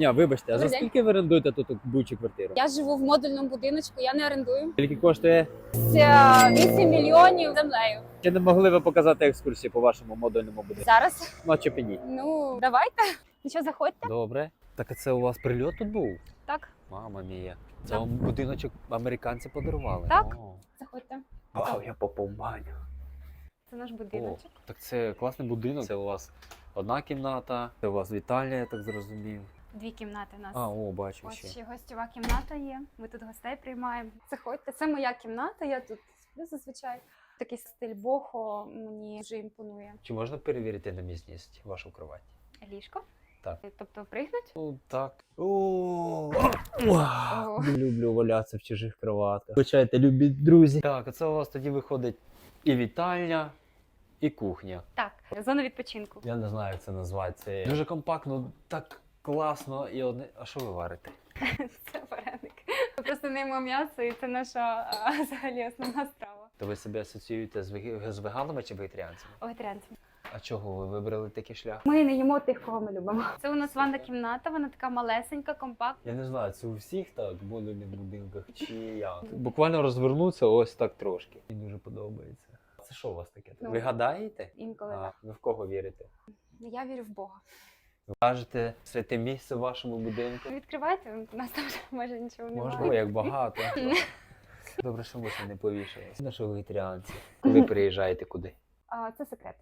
дня, вибачте, а за Добрий день. скільки ви орендуєте тут бучу квартиру? Я живу в модульному будиночку, я не орендую. Скільки коштує? Це 8 мільйонів землею. Чи не могли ви показати екскурсію по вашому модульному будинку? Зараз. Ну, Чепені. Ну, давайте. Ну що, заходьте? Добре. Так а це у вас прильот тут був? Так, Мама мія. Це Так. вам будиночок американці подарували. Так. О. заходьте. Вау, я попав в баню. Це наш О, будиночок. так це класний будинок. Це у вас одна кімната, це у вас вітальня, я так зрозумів. Дві кімнати у нас. А, о, бачу Ось ще. ще гостьова кімната є. Ми тут гостей приймаємо. Заходьте. Це моя кімната, я тут сплю зазвичай. Такий стиль бохо мені дуже імпонує. Чи можна перевірити на міцність вашу кровать? Ліжко. Так. Тобто пригнуть. Ну так. Не люблю валятися в чужих кроватках. Вибачайте, любі друзі. Так, а це у вас тоді виходить і вітальня, і кухня. Так, зона відпочинку. Я не знаю, як це назвати. Це дуже компактно, так класно і одне. А що ви варите? Це вареник. Ми просто не їмо м'ясо, і це наша а, взагалі основна страва. То ви себе асоціюєте з, з веганами чи вегетаріанцями? Вегетаріанці. А чого ви вибрали такий шлях? Ми не їмо тих, кого ми любимо. Це у нас ванна кімната, вона така малесенька, компактна. Я не знаю, це у всіх так модульних будинках чи як. Буквально розвернуться ось так трошки. Мені дуже подобається. Це що у вас таке? Ну, ви гадаєте? Інколи А, так. ви в кого вірите? Я вірю в Бога. Кажете святе місце в вашому будинку? Відкривайте, у нас там майже нічого немає. Можливо, як багато. Добре, що ми ще не повішалися. На що вегетаріанці? Коли приїжджаєте куди? А, це секрет.